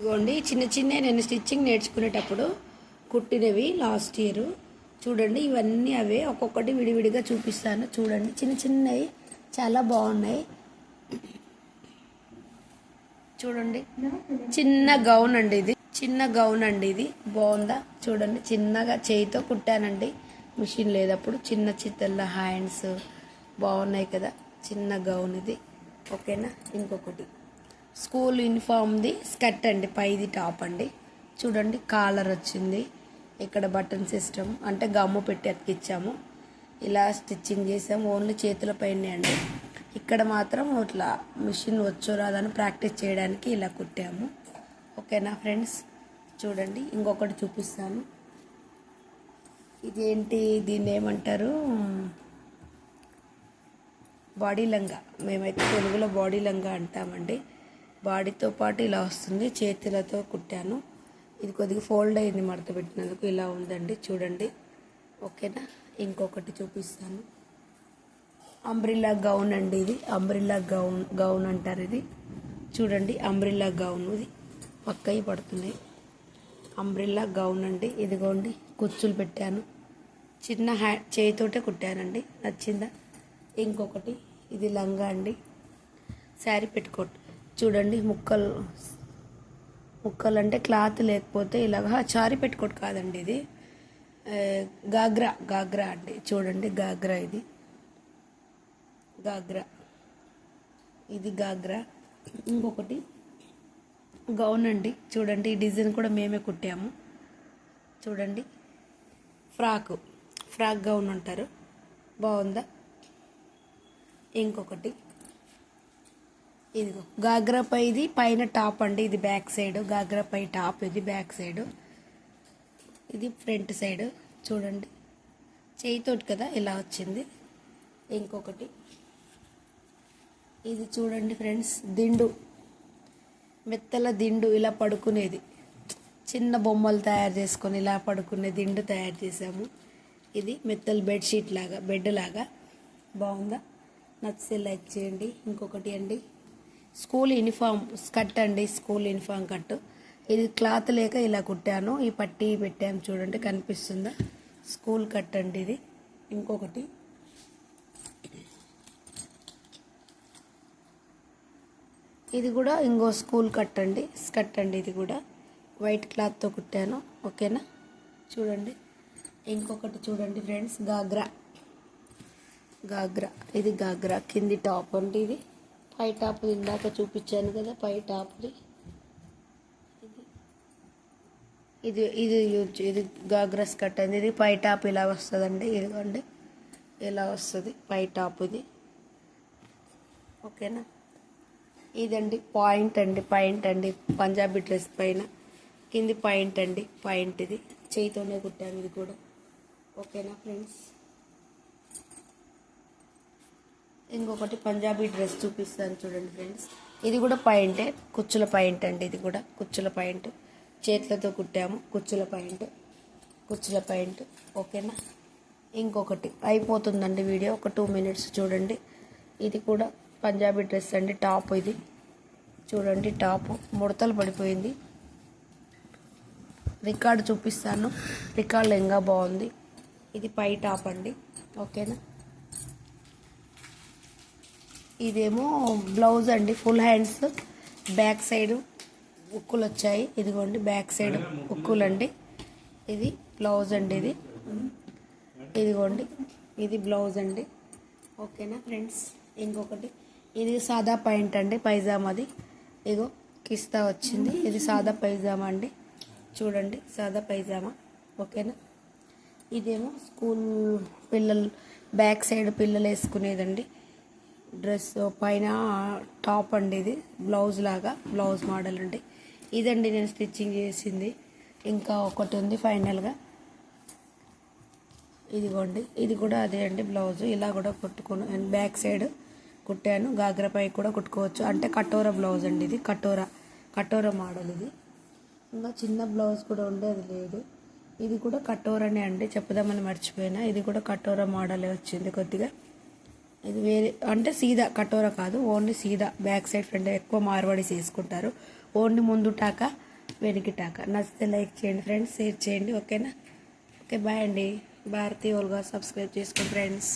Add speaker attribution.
Speaker 1: ఇదిగోండి చిన్న చిన్న నేను స్టిచ్చింగ్ నేర్చుకునేటప్పుడు కుట్టినవి లాస్ట్ ఇయర్. చూడండి ఇవన్నీ అవే ఒక్కొక్కటి విడివిడిగా చూపిస్తాను. చూడండి చిన్న చిన్నవి చాలా బాగున్నాయి. చూడండి చిన్న గౌన్ అండి ఇది. చిన్న గౌన్ అండి ఇది. బాగుందా? చూడండి చిన్నగా చేయితో కుట్టానండి. మిషన్ లేదప్పుడు చిన్న చిత్తల హ్యాండ్స్ బాగున్నాయి కదా. చిన్న గౌన్ ఇది. ఓకేనా? ఇంకొకటి. స్కూల్ యూనిఫామ్ది స్కర్ట్ అండి పైది టాప్ అండి. చూడండి కాలర్ వచ్చింది. ఇక్కడ బటన్ సిస్టమ్ అంటే గమ్ము పెట్టి అతికిచ్చాము. ఇలా స్టిచ్చింగ్ చేసాము ఓన్లీ చేతుల పైనే అండి. ఇక్కడ మాత్రం ఇట్లా మిషన్ వచ్చో రాదని ప్రాక్టీస్ చేయడానికి ఇలా కుట్టాము. ఓకేనా ఫ్రెండ్స్? చూడండి ఇంకొకటి చూపిస్తాను. ఇదేంటి దీన్ని ఏమంటారు? బాడీ లంగా. మేమైతే తెలుగులో బాడీ లంగా అంటామండి. బాడీతో పాటు ఇలా వస్తుంది. చేతులతో కుట్టాను. ఇది కొద్దిగా ఫోల్డ్ అయింది మడత పెట్టినందుకు. ఇలా ఉందండి. చూడండి. ఓకేనా? ఇంకొకటి చూపిస్తాను. అంబ్రిల్లా గౌన్ అండి ఇది. అంబ్రిల్లా గౌన్ గౌన్ అంటారు ఇది. చూడండి. అంబ్రిల్లా గౌన్ ఇది. పక్కయి పడుతున్నాయి అంబ్రిల్లా గౌన్ అండి. ఇదిగోండి. కుచ్చులు పెట్టాను. చిన్న హ్యా చేయితోటే కుట్టానండి. నచ్చిందా? ఇంకొకటి. ఇది లంగా అండి. శారీ పెట్టుకోట్ చూడండి ముక్కలు. ముక్కలు అంటే క్లాత్ లేకపోతే ఇలాగా చారి పెట్టుకోట్ కాదండి ఇది. గాగ్రా గాగ్రా అండి. చూడండి గాగ్రా ఇది. గాగ్రా. ఇది గాగ్రా. ఇంకొకటి గౌన్ అండి. చూడండి ఈ డిజైన్ కూడా మేమే కుట్టాము. చూడండి ఫ్రాకు. ఫ్రాక్ గౌన్ అంటారు. బాగుందా? ఇంకొకటి. ఇదిగో. గాగ్రా పై ఇది పైన టాప్ అండి ఇది బ్యాక్ సైడ్. గాగ్రా పై టాప్ ఇది బ్యాక్ సైడ్. ఇది ఫ్రంట్ సైడ్. చూడండి. చేయితోటి కదా ఇలా వచ్చింది. ఇంకొకటి. ఇది చూడండి ఫ్రెండ్స్ దిండు. మెత్తల దిండు ఇలా పడుకునేది. చిన్న బొమ్మలు తయారు చేసుకొని ఇలా పడుకునే దిండు తయారు చేసాము ఇది మెత్తల బెడ్షీట్ లాగా బెడ్ లాగా. బాగుందా? నచ్చితే లైక్ చేయండి. ఇంకొకటి అండి. స్కూల్ యూనిఫామ్ స్కర్ట్ అండి స్కూల్ యూనిఫామ్ కట్ ఇది క్లాత్ లేక ఇలా కుట్టాను. ఈ పట్టీ పెట్టాము చూడండి కనిపిస్తుందా? స్కూల్ కట్ అండి ఇది. ఇంకొకటి. ఇది కూడా ఇంకో స్కూల్ కట్ అండి స్కర్ట్ అండి ఇది కూడా. వైట్ క్లాత్తో కుట్టాను ఓకేనా? చూడండి. ఇంకొకటి చూడండి ఫ్రెండ్స్ గాగ్రా. గాగ్రా. ఇది గాగ్రా కింది టాప్ అండి ఇది. పై టాప్ ఇందాక చూపించాను కదా పై టాప్ది ఇది ఇది యూజ్ ఇది గాగ్రస్ కట్ అండి ఇది పై టాప్ ఇలా వస్తుందండి ఇదిగోండి. ఇలా వస్తుంది పై టాప్ ఇది. ఓకేనా? ఇదండి పాయింట్ అండి పాయింట్ అండి. పంజాబీ డ్రెస్ పైన. కింది పాయింట్ అండి పాయింట్ ఇది. చేయితోనే కుట్టాను ఇది కూడా. ఓకేనా ఫ్రెండ్స్? ఇంకొకటి పంజాబీ డ్రెస్ చూపిస్తాను చూడండి ఫ్రెండ్స్. ఇది కూడా పాయింటే కుచ్చుల పాయింట్ అండి ఇది కూడా. కుచ్చుల పాయింట్. చేతులతో కుట్టాము. కుచ్చుల పాయింట్. కుచ్చుల పాయింట్. ఓకేనా? ఇంకొకటి. అయిపోతుందండి వీడియో. ఒక టూ మినిట్స్ చూడండి. ఇది కూడా పంజాబీ డ్రెస్ అండి. టాప్ ఇది. చూడండి టాప్. ముడతలు పడిపోయింది. రికార్డు చూపిస్తాను. రికార్డు ఇంకా బాగుంది. ఇది పై టాప్ అండి. ఓకేనా? ఇదేమో బ్లౌజ్ అండి ఫుల్ హ్యాండ్స్. బ్యాక్ సైడ్ ఉక్కులు వచ్చాయి. ఇదిగోండి బ్యాక్ సైడ్ ఉక్కులు అండి ఇది బ్లౌజ్ అండి ఇది. ఇదిగోండి ఇది బ్లౌజ్ అండి. ఓకేనా ఫ్రెండ్స్? ఇంకొకటి. ఇది సాదా పాయింట్ అండి పైజామాది. ఇగో కిస్తా వచ్చింది. ఇది సాదా పైజామా అండి. చూడండి సాదా పైజామా. ఓకేనా? ఇదేమో స్కూల్ పిల్లలు బ్యాక్ సైడ్ పిల్లలు వేసుకునేదండి. డ్రెస్ పైన టాప్ అండి ఇది. బ్లౌజ్ లాగా బ్లౌజ్ మోడల్ అండి. ఇదండి నేను స్టిచ్చింగ్ చేసింది. ఇంకా ఒకటి ఉంది ఫైనల్గా ఇదిగోండి ఇది కూడా అదే అండి బ్లౌజ్. ఇలా కూడా కుట్టుకుని అండ్ బ్యాక్ సైడ్ కుట్టాను. గాగ్రపై కూడా కుట్టుకోవచ్చు. అంటే కటోరా బ్లౌజ్ అండి ఇది. కటోరా కటోరా మోడల్ ఇది. ఇంకా చిన్న బ్లౌజ్ కూడా ఉండేది లేదు. ఇది కూడా కటోరానే అండి. చెప్పుదామని మర్చిపోయినా. ఇది కూడా కటోరా మోడలే వచ్చింది కొద్దిగా. ఇది వేరే అంటే సీదా కటోర కాదు ఓన్లీ సీదా బ్యాక్ సైడ్ ఫ్రంట్ ఎక్కువ మార్వాడీస్ చేసుకుంటారు. ఓన్లీ ముందు టాక వెనక్కి టాక. నచ్చితే లైక్ చేయండి ఫ్రెండ్స్ షేర్ చేయండి ఓకేనా? ఓకే బాయ్ అండి. భారతీ ఓల్గా సబ్స్క్రైబ్ చేసుకోండి ఫ్రెండ్స్.